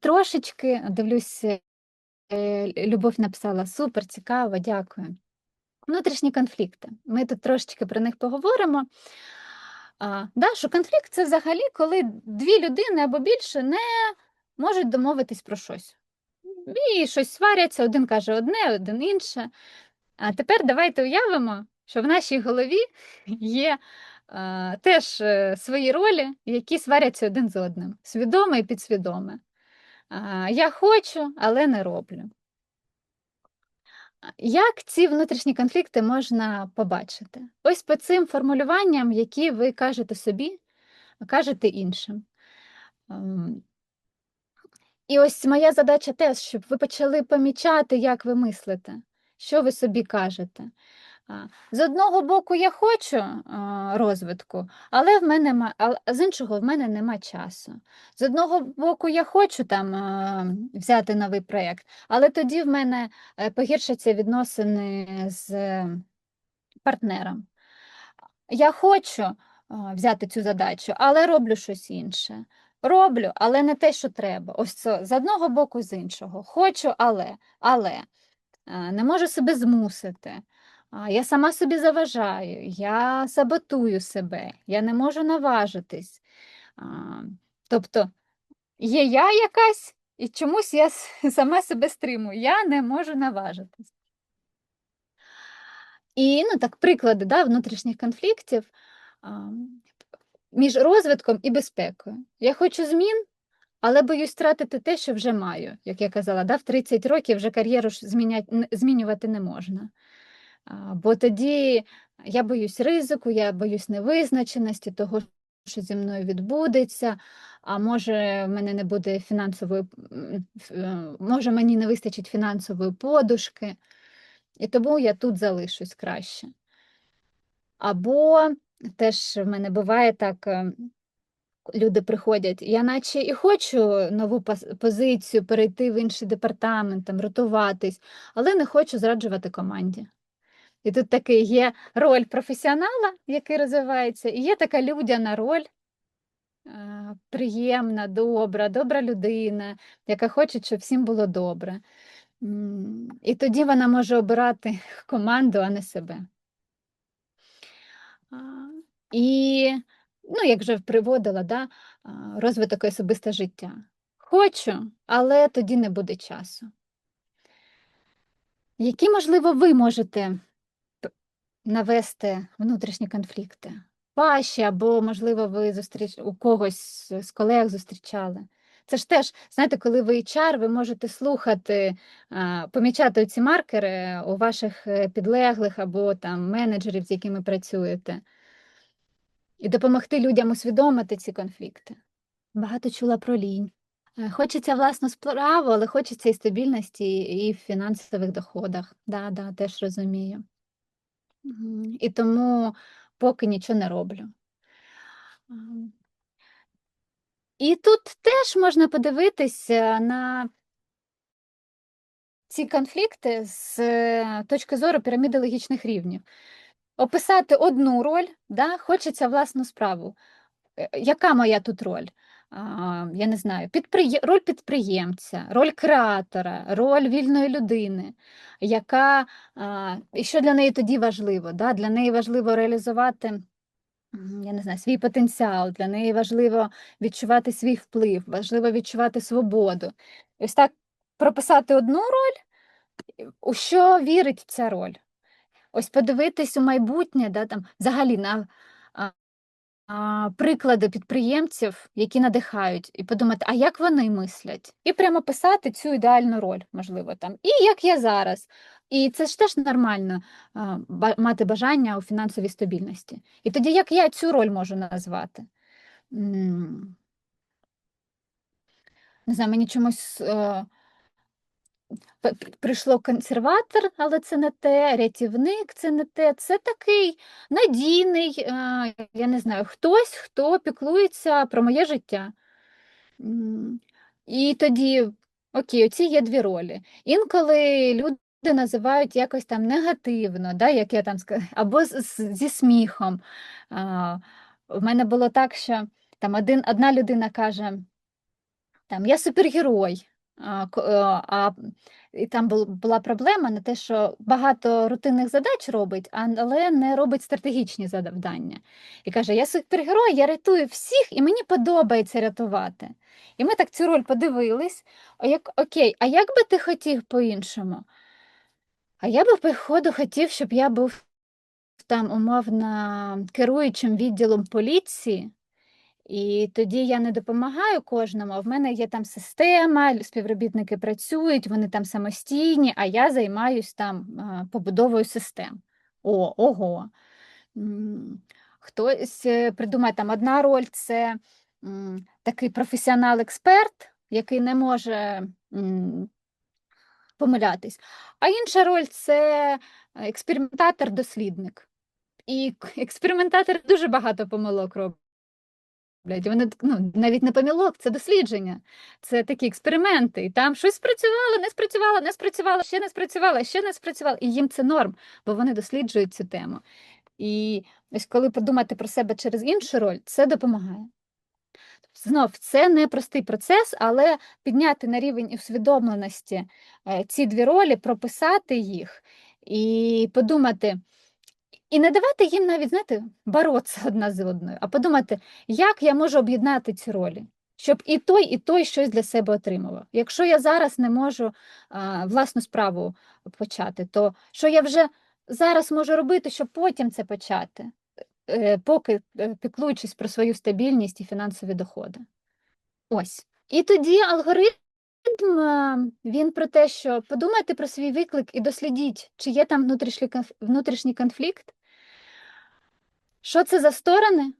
Трошечки дивлюсь, е, Любов написала: "Супер, цікаво, дякую". Внутрішні конфлікти. Ми тут трошечки про них поговоримо. А, да, конфлікт це взагалі, коли дві людини або більше не можуть домовитись про щось. І щось сваряться, один каже одне, один інше. А тепер давайте уявимо, що в нашій голові є а, теж е, свої ролі, які сваряться один з одним, свідоме і підсвідоме. Я хочу, але не роблю. Як ці внутрішні конфлікти можна побачити? Ось по цим формулюванням, які ви кажете собі, кажете іншим. Ем, І ось моя задача теж, щоб ви почали помічати, як ви мислите, що ви собі кажете. З одного боку, я хочу розвитку, але в мене з іншого в мене нема часу. З одного боку, я хочу там взяти новий проєкт, але тоді в мене е, погіршаться відносини з партнером. Я хочу взяти цю задачу, але роблю щось інше. Роблю, але не те, що треба. Ось це з одного боку, з іншого. Хочу, але, але не можу себе змусити. Я сама собі заважаю, я саботую себе, я не можу наважитись. Тобто є я якась, і чомусь я сама себе стримую, я не можу наважитись. І ну, так, приклади да, внутрішніх конфліктів між розвитком і безпекою. Я хочу змін, але боюсь втратити те, що вже маю. Як я казала, да, в 30 років вже кар'єру змінювати не можна. Бо тоді я боюсь ризику, я боюсь невизначеності, того, що зі мною відбудеться, а може, в мене не буде фінансової, е, може, мені не вистачить фінансової подушки, і тому я тут залишусь краще. Або теж в мене буває так, е, люди приходять, я наче і хочу нову позицію, перейти в інший департамент, там, ротуватись, але не хочу зраджувати команді. І тут такий є роль професіонала, який розвивається, і є така людяна роль, е, приємна, добра, добра людина, яка хоче, щоб всім було добре. І тоді вона може обирати команду, а не себе. І, ну, як вже приводила, да, розвиток особисте життя. Хочу, але тоді не буде часу. Які, можливо, ви можете навести внутрішні конфлікти? Ваші, або, можливо, ви зустріч... у когось з колег зустрічали. Це ж теж, знаєте, коли ви HR, ви можете слухати, помічати ці маркери у ваших е, підлеглих або там менеджерів, з якими працюєте, і допомогти людям усвідомити ці конфлікти. Багато чула про лінь. Е, Хочеться власну справу, але хочеться і стабільності, і в фінансових доходах. Да, да, теж розумію. І тому поки нічого не роблю. І тут теж можна подивитися на ці конфлікти з е, точки зору піраміди логічних рівнів. Описати одну роль, да, хочеться власну справу. Е, Яка моя тут роль? Я не знаю, підприє... роль підприємця, роль креатора, роль вільної людини, яка і що для неї тоді важливо? Да? Для неї важливо реалізувати я не знаю, свій потенціал, для неї важливо відчувати свій вплив, важливо відчувати свободу. Ось так прописати одну роль, у що вірить ця роль. Ось подивитись у майбутнє, да, там, взагалі на приклади підприємців, які надихають, і подумати, а як вони мислять? І прямо писати цю ідеальну роль, можливо, там, і як я зараз. І це ж теж нормально мати бажання у фінансовій стабільності. І тоді як я цю роль можу назвати? Не знаю, мені чомусь. Прийшло консерватор, але це не те, рятівник це не те. Це такий надійний, е, я не знаю, хтось, хто піклується про моє життя. І тоді, окей, оці є дві ролі. Інколи люди називають якось там негативно, да, як я там сказала, або з- з- зі сміхом. А, В мене було так, що там один, одна людина каже. там я супергерой. А, і там була проблема на те, що багато рутинних задач робить, але не робить стратегічні завдання. І каже: Я супергерой, я рятую всіх, і мені подобається рятувати. І ми так цю роль подивились. А як окей, а як би ти хотів по-іншому? А я би, походу, хотів, щоб я був там умовно керуючим відділом поліції. І тоді я не допомагаю кожному, а в мене є там система, співробітники працюють, вони там самостійні, а я займаюсь там побудовою систем. О, ого. Хтось е, придумає там одна роль це такий професіонал-експерт, який не може помилятись. А інша роль це експериментатор-дослідник. І експериментатори дуже багато помилок роблять. Вони ну, навіть не помилок, це дослідження, це такі експерименти. І там щось спрацювало, не спрацювало, не спрацювало, ще не спрацювало, ще не спрацювало. І їм це норм, бо вони досліджують цю тему. І ось коли подумати про себе через іншу роль, це допомагає. Знов, це не простий процес, але підняти на рівень усвідомленості е, ці дві ролі, прописати їх і подумати, і не давати їм навіть, знаєте, боротися одна з одною, а подумати, як я можу об'єднати ці ролі, щоб і той, і той щось для себе отримував. Якщо я зараз не можу а, власну справу почати, то що я вже зараз можу робити, щоб потім це почати, е, поки е, піклуючись про свою стабільність і фінансові доходи. Ось. І тоді алгоритм він про те, що подумайте про свій виклик і дослідіть, чи є там внутрішній конфлікт. Що це за сторони?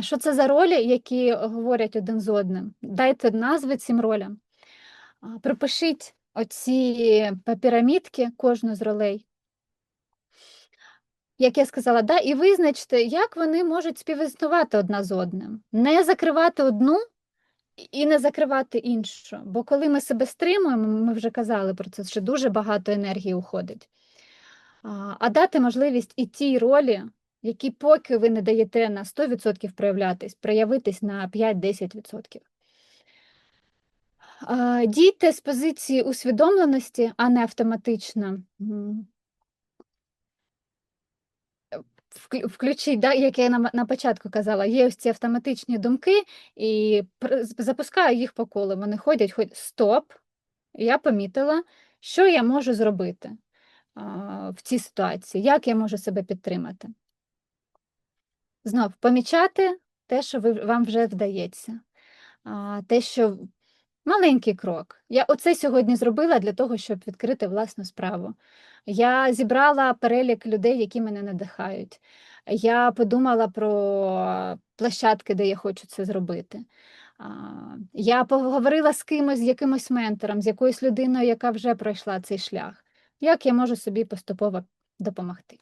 Що це за ролі, які говорять один з одним? Дайте назви цим ролям. Пропишіть оці пірамідки, кожну з ролей. Як я сказала, да, і визначте, як вони можуть співіснувати одна з одним. Не закривати одну і не закривати іншу. Бо коли ми себе стримуємо, ми вже казали про це, що дуже багато енергії уходить. А, дати можливість і тій ролі, які поки ви не даєте на 100% проявлятись, проявитись на 5-10%. Дійте з позиції усвідомленості, а не автоматично. Включіть, да, як я на, на початку казала, є ось ці автоматичні думки, і запускаю їх по колу. Вони ходять, ходять. Стоп, я помітила, що я можу зробити а, в цій ситуації, як я можу себе підтримати. Знов помічати те, що ви, вам вже вдається, а, те, що маленький крок. Я оце сьогодні зробила для того, щоб відкрити власну справу. Я зібрала перелік людей, які мене надихають. Я подумала про площадки, де я хочу це зробити. Я поговорила з кимось, з якимось ментором, з якоюсь людиною, яка вже пройшла цей шлях. Як я можу собі поступово допомогти?